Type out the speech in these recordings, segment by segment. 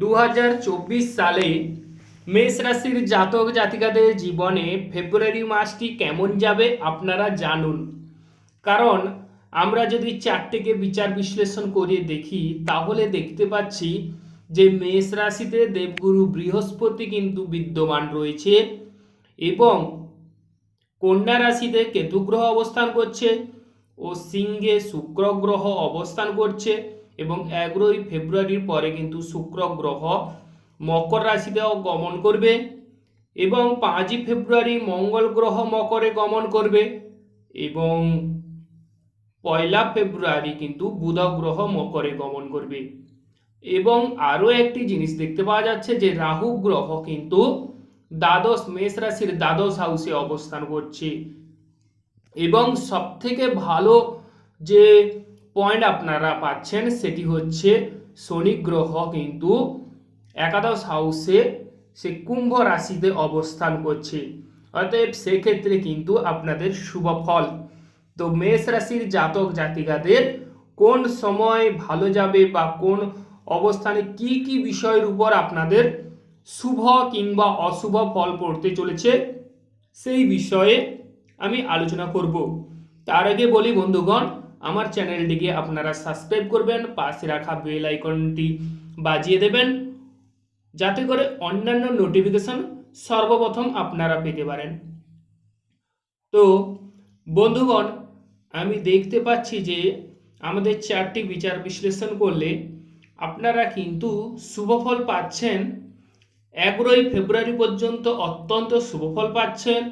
দু হাজার চব্বিশ সালে মেষ রাশির জাতক জাতিকাদের জীবনে ফেব্রুয়ারি মাসটি কেমন যাবে আপনারা জানুন। কারণ আমরা যদি চারটেকে বিচার বিশ্লেষণ করে দেখি, তাহলে দেখতে পাচ্ছি যে মেষ রাশিতে দেবগুরু বৃহস্পতি কিন্তু বিদ্যমান রয়েছে এবং কন্যা রাশিতে কেতু গ্রহ অবস্থান করছে ও সিংহে শুক্র গ্রহ অবস্থান করছে। এবং এগারোই ফেব্রুয়ারির পরে কিন্তু শুক্র গ্রহ মকর রাশিতেও গমন করবে এবং পাঁচই ফেব্রুয়ারি মঙ্গল গ্রহ মকরে গমন করবে এবং পয়লা ফেব্রুয়ারি কিন্তু বুধ গ্রহ মকরে গমন করবে। এবং আরও একটি জিনিস দেখতে পাওয়া যাচ্ছে যে রাহু গ্রহ কিন্তু দ্বাদশ মেষ রাশির দ্বাদশ হাউসে অবস্থান করছে। এবং সবথেকে ভালো যে পয়েন্ট আপনারা পাচ্ছেন সেটি হচ্ছে শনি গ্রহ কিন্তু একাদশ হাউসে সে কুম্ভ রাশিতে অবস্থান করছে। অতএব সেক্ষেত্রে কিন্তু আপনাদের শুভ ফল। তো মেষ রাশির জাতক জাতিকাদের কোন সময় ভালো যাবে বা কোন অবস্থানে কি কি বিষয়ের উপর আপনাদের শুভ কিংবা অশুভ ফল পড়তে চলেছে, সেই বিষয়ে আমি আলোচনা করব। তার আগে বলি বন্ধুগণ আমার চ্যানেলটিকে আপনারা সাবস্ক্রাইব করবেন, পাশে রাখা বেল আইকনটি বাজিয়ে দেবেন, যাতে করে অন্যান্য নোটিফিকেশন সর্বপ্রথম আপনারা পেতে পারেন। তো, বন্ধুগণ, আমি দেখতে পাচ্ছি যে আমাদের চারটি বিচার বিশ্লেষণ করলে আপনারা কিন্তু শুভফল পাচ্ছেন। এগারোই ফেব্রুয়ারি পর্যন্ত অত্যন্ত শুভফল পাচ্ছেন।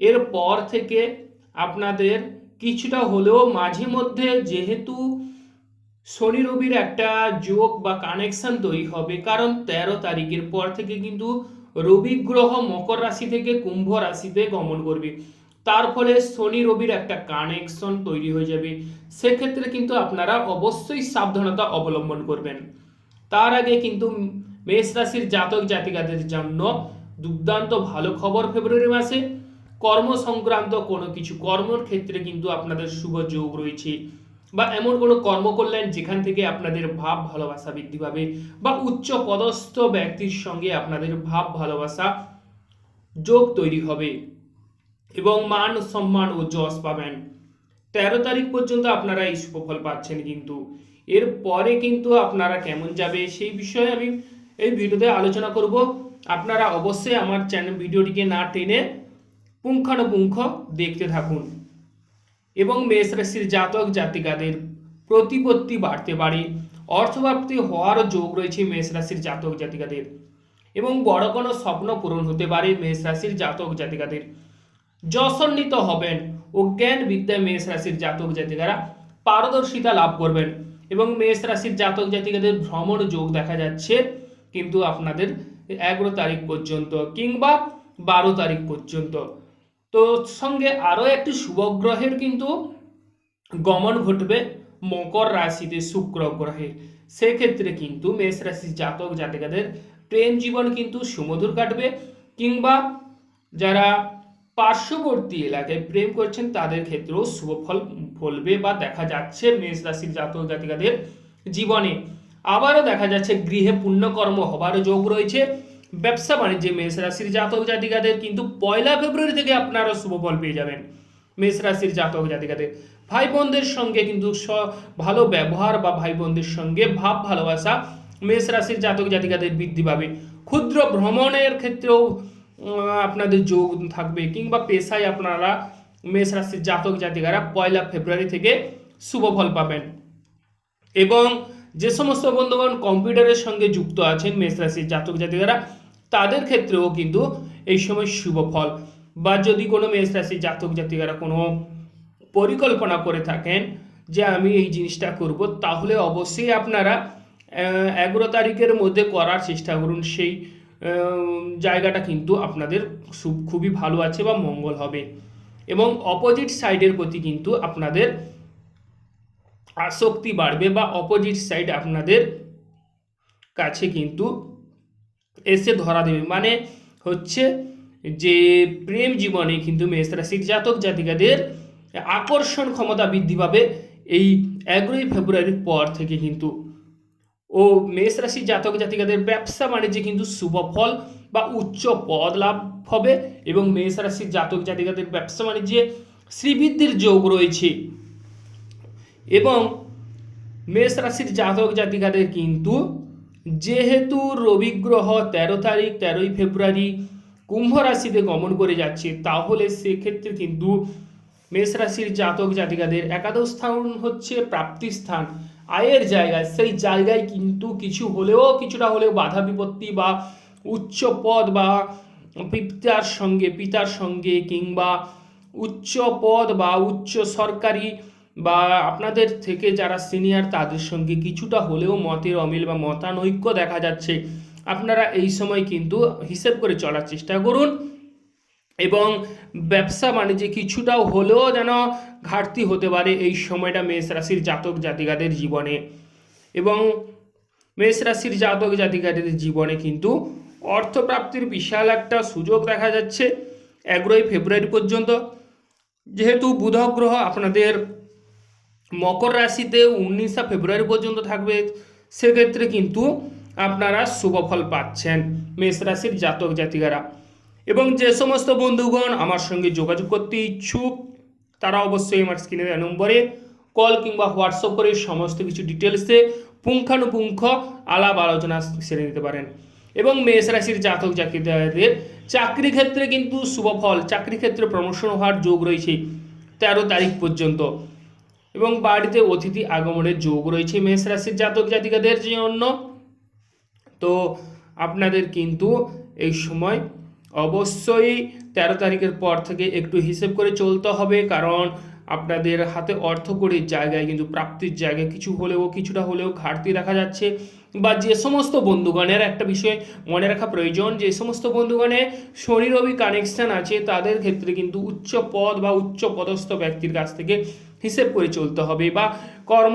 এরপর থেকে আপনাদের কিছুটা হলেও মাঝে মধ্যে যেহেতু শনি রবির একটা যোগ বা কানেকশন তৈরি হবে, কারণ তেরো তারিখের পর থেকে কিন্তু রবি গ্রহ মকর রাশি থেকে কুম্ভ রাশিতে গমন করবে। তার ফলে শনি রবির একটা কানেকশন তৈরি হয়ে যাবে। সেক্ষেত্রে কিন্তু আপনারা অবশ্যই সাবধানতা অবলম্বন করবেন। তার আগে কিন্তু মেষ রাশির জাতক জাতিকাদের জন্য দুর্দান্ত ভালো খবর ফেব্রুয়ারি মাসে। কর্ম সংক্রান্ত কোনো কিছু, কর্মর ক্ষেত্রে কিন্তু আপনাদের শুভ যোগ রয়েছে। বা এমন কোনো কর্ম করলেন যেখান থেকে আপনাদের ভাব ভালোবাসা বৃদ্ধি পাবে বা উচ্চ পদস্থ ব্যক্তির সঙ্গে আপনাদের ভাব ভালোবাসা যোগ তৈরি হবে এবং মান সম্মান ও যশ পাবেন। তেরো তারিখ পর্যন্ত আপনারা এই সুফল পাচ্ছেন কিন্তু। এর পরে কিন্তু আপনারা কেমন যাবে সেই বিষয়ে আমি এই ভিডিওতে আলোচনা করব। আপনারা অবশ্যই আমার চ্যানেল ভিডিওটিকে না টেনে পুঙ্খানুপুঙ্খ দেখতে থাকুন। এবং মেষ রাশির জাতক জাতিকাদের প্রতিপত্তি বাড়তে পারে। অর্থপ্রাপ্তি হওয়ারও যোগ রয়েছে মেষ রাশির জাতক জাতিকাদের। এবং বড় কোনো স্বপ্ন পূরণ হতে পারে মেষ রাশির জাতক জাতিকাদের। যশন্বিত হবেন ও জ্ঞান বিদ্যায় মেষ রাশির জাতক জাতিকারা পারদর্শিতা লাভ করবেন। এবং মেষ রাশির জাতক জাতিকাদের ভ্রমণ যোগ দেখা যাচ্ছে কিন্তু আপনাদের এগারো তারিখ পর্যন্ত কিংবা বারো তারিখ পর্যন্ত। তো সঙ্গে আরও একটি শুভগ্রহের কিন্তু গমন ঘটবে, মকর রাশিতে শুক্র গ্রহের সেক্ষেত্রে কিন্তু মেষ রাশির জাতক জাতিকাদের প্রেম জীবন কিন্তু সুমধুর কাটবে কিংবা যারা পার্শ্ববর্তী এলাকায় প্রেম করছেন তাদের ক্ষেত্রেও শুভফল ফলবে বা দেখা যাচ্ছে মেষ রাশির জাতক জাতিকাদের জীবনে। আবারও দেখা যাচ্ছে গৃহে পুণ্যকর্ম হবারও যোগ রয়েছে। ব্যবসা বাণিজ্যে মেষ রাশির জাতক জাতিকাদের কিন্তু পয়লা ফেব্রুয়ারি থেকে আপনারা শুভ ফল পেয়ে যাবেন। মেষ রাশির জাতক জাতিকাদের ভাই বোনদের সঙ্গে কিন্তু ভালো ব্যবহার বা ভাই বোনদের সঙ্গে ভাব ভালোবাসা মেষ রাশির জাতক জাতিকাদের বৃদ্ধি পাবে। ক্ষুদ্র ভ্রমণের ক্ষেত্রেও আপনাদের যোগ থাকবে কিংবা পেশায় আপনারা মেষ রাশির জাতক জাতিকারা পয়লা ফেব্রুয়ারি থেকে শুভ ফল পাবেন। এবং যে সমস্ত বন্ধুগণ কম্পিউটারের সঙ্গে যুক্ত আছেন, মেষ রাশির জাতক জাতিকারা তাদের ক্ষেত্রেও কিন্তু এই সময় শুভ ফল। বা যদি কোনো মেষ রাশির জাতক জাতিকারা কোনো পরিকল্পনা করে থাকেন যে আমি এই জিনিসটা করব, তাহলে অবশ্যই আপনারা এগারো তারিখের মধ্যে করার চেষ্টা করুন। সেই জায়গাটা কিন্তু আপনাদের খুবই ভালো আছে বা মঙ্গল হবে। এবং অপোজিট সাইডের প্রতি কিন্তু আপনাদের আসক্তি বাড়বে বা অপোজিট সাইড আপনাদের কাছে কিন্তু এসে ধরা দেবে। মানে হচ্ছে যে প্রেম জীবনে কিন্তু মেষ রাশির জাতক জাতিকাদের আকর্ষণ ক্ষমতা বৃদ্ধি পাবে এই এগারোই ফেব্রুয়ারির পর থেকে কিন্তু। ও মেষ রাশির জাতক জাতিকাদের ব্যবসা বাণিজ্যে কিন্তু শুভ ফল বা উচ্চ পদ লাভ হবে এবং মেষ রাশির জাতক জাতিকাদের ব্যবসা বাণিজ্যে শ্রীবৃদ্ধির যোগ রয়েছে। এবং মেষ রাশির জাতক জাতিকাদের কিন্তু যেহেতু রবি গ্রহ তেরো তারিখ, তেরোই ফেব্রুয়ারি কুম্ভ রাশিতে গমন করে যাচ্ছে, তাহলে সেক্ষেত্রে কিন্তু মেষ রাশির জাতক জাতিকাদের একাদশ স্থান হচ্ছে প্রাপ্তি স্থান। আয়ের জায়গায়, সেই জায়গায় কিন্তু কিছু হলেও, কিছুটা হলেও বাধা বিপত্তি বা উচ্চ পদ বা পিতার সঙ্গে পিতার সঙ্গে কিংবা উচ্চ পদ বা উচ্চ সরকারি বা আপনাদের থেকে যারা সিনিয়র তাদের সঙ্গে কিছুটা হলেও মতের অমিল বা মতানৈক্য দেখা যাচ্ছে। আপনারা এই সময় কিন্তু হিসেব করে চলার চেষ্টা করুন এবং ব্যবসা বাণিজ্যে কিছুটাও হলেও যেন ঘাটতি হতে পারে এই সময়টা মেষ রাশির জাতক জাতিকাদের জীবনে। এবং মেষ রাশির জাতক জাতিকাদের জীবনে কিন্তু অর্থপ্রাপ্তির বিশাল একটা সুযোগ দেখা যাচ্ছে। এগারোই ফেব্রুয়ারি পর্যন্ত। যেহেতু বুধ গ্রহ আপনাদের মকর রাশিতে উনিশে ফেব্রুয়ারি পর্যন্ত থাকবে। সেক্ষেত্রে কিন্তু আপনারা শুভফল পাচ্ছেন মেষ রাশির জাতক জাতিকারা। এবং যে সমস্ত বন্ধুগণ আমার সঙ্গে যোগাযোগ করতে ইচ্ছুক, তারা অবশ্যই আমার স্ক্রিনে দেওয়া নম্বরে কল কিংবা হোয়াটসঅ্যাপ করে সমস্ত কিছু ডিটেলসে পুঙ্খানুপুঙ্খ আলাপ আলোচনা সেরে নিতে পারেন। এবং মেষ রাশির জাতক জাতিকাদের চাকরি ক্ষেত্রে কিন্তু শুভফল চাকরি ক্ষেত্রে প্রমোশন হওয়ার যোগ রয়েছে তেরো তারিখ পর্যন্ত। এবং বাড়িতে অতিথি আগমনের যোগ রয়েছে মেষ রাশির জাতক জাতিকাদের জন্য। তো আপনাদের কিন্তু এই সময় অবশ্যই তেরো তারিখের পর থেকে একটু হিসেব করে চলতে হবে, কারণ আপনাদের হাতে অর্থ করে জায়গায় কিন্তু প্রাপ্তির জায়গায় কিছু হলেও, কিছুটা হলেও ঘাটতি দেখা যাচ্ছে। বা যে সমস্ত বন্ধুগণের একটা বিষয় মনে রাখা প্রয়োজন, যে সমস্ত বন্ধুগণে শনি রবি কানেকশন আছে, তাদের ক্ষেত্রে কিন্তু উচ্চ পদ বা উচ্চ পদস্থ ব্যক্তির কাছ থেকে হিসেব করে চলতে হবে বা কর্ম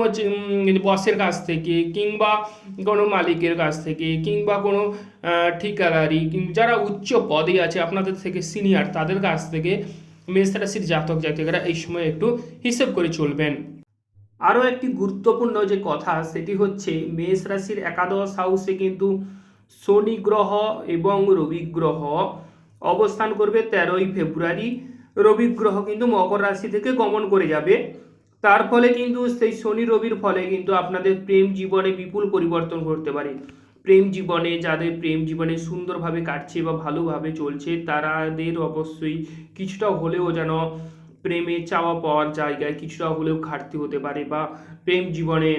বসের কাছ থেকে কিংবা কোনো মালিকের কাছ থেকে কিংবা কোনো ঠিকাদারি যারা উচ্চ পদে আছে আপনাদের থেকে সিনিয়র তাদের কাছ থেকে মেষ রাশির জাতক, জাতিকারা এই সময় একটু হিসেব করে চলবেন। আরও একটি গুরুত্বপূর্ণ যে কথা, সেটি হচ্ছে মেষ রাশির একাদশ হাউসে কিন্তু শনি গ্রহ এবং রবি গ্রহ অবস্থান করবে তেরোই ফেব্রুয়ারি। রবি গ্রহ কিন্তু মকর রাশি থেকে গমন করে যাবে। তার ফলে কিন্তু সেই শনি রবির ফলে কিন্তু আপনাদের প্রেম জীবনে বিপুল পরিবর্তন ঘটতে পারে। প্রেম জীবনে, যাদের প্রেম জীবনে সুন্দরভাবে কাটছে বা ভালোভাবে চলছে, তারাদের অবশ্যই কিছুটা হলেও যেন প্রেমে চাওয়া পাওয়ার জায়গায় কিছুটা হলেও ঘাটতি হতে পারে বা প্রেম জীবনে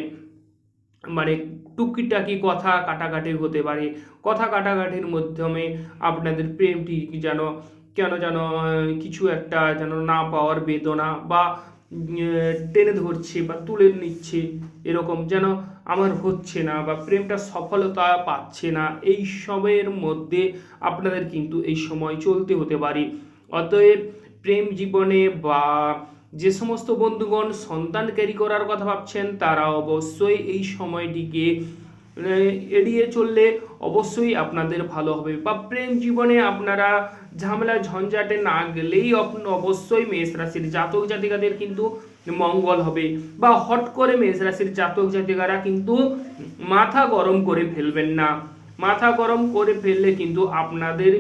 মানে টুকিটাকি কথা কাটাকাটি হতে পারে। কথা কাটাকাটির মাধ্যমে আপনাদের প্রেমটি যেন কেন যেন, কিছু একটা যেন না পাওয়ার বেদনা বা টেনে ধরছে বা তুলে নিচ্ছে এরকম যেন আমার হচ্ছে না বা প্রেমটা সফলতা পাচ্ছে না। এই সবের মধ্যে আপনাদের কিন্তু এই সময় চলতে হতে পারে। অতএব প্রেম জীবনে বা যে সমস্ত বন্ধুগণ সন্তান ক্যারি করার কথা ভাবছেন, তারা অবশ্যই এই সময়টিকে এড়িয়ে চললে অবশ্যই আপনাদের ভালো হবে। বা প্রেম জীবনে আপনারা ঝামেলা, ঝঞ্ঝাটে না গেলেই অবশ্যই মেষ রাশির জাতক জাতিকাদের কিন্তু মঙ্গল হবে। বা হট করে মেষ রাশির জাতক জাতিকারা কিন্তু মাথা গরম করে ফেলবেন না। মাথা গরম করে ফেললে কিন্তু আপনাদের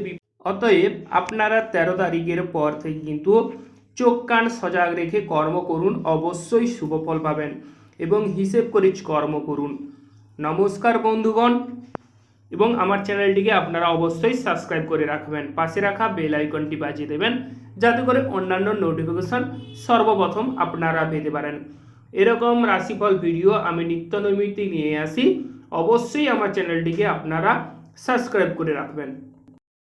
অতএব আপনারা তেরো তারিখের পর থেকে কিন্তু চোখ, কান সজাগ রেখে কর্ম করুন। অবশ্যই শুভফল পাবেন এবং হিসেব করে কর্ম করুন। নমস্কার বন্ধুগণ, এবং আমার চ্যানেলটিকে আপনারা অবশ্যই সাবস্ক্রাইব করে রাখবেন। পাশে রাখা বেল আইকনটি বাজিয়ে দেবেন, যাতে করে অন্যান্য নোটিফিকেশন সর্বপ্রথম আপনারা পেতে পারেন। এরকম রাশিফল ভিডিও আমি নিত্য নৈমিত্তিক নিয়ে আসি। অবশ্যই আমার চ্যানেলটিকে আপনারা সাবস্ক্রাইব করে রাখবেন।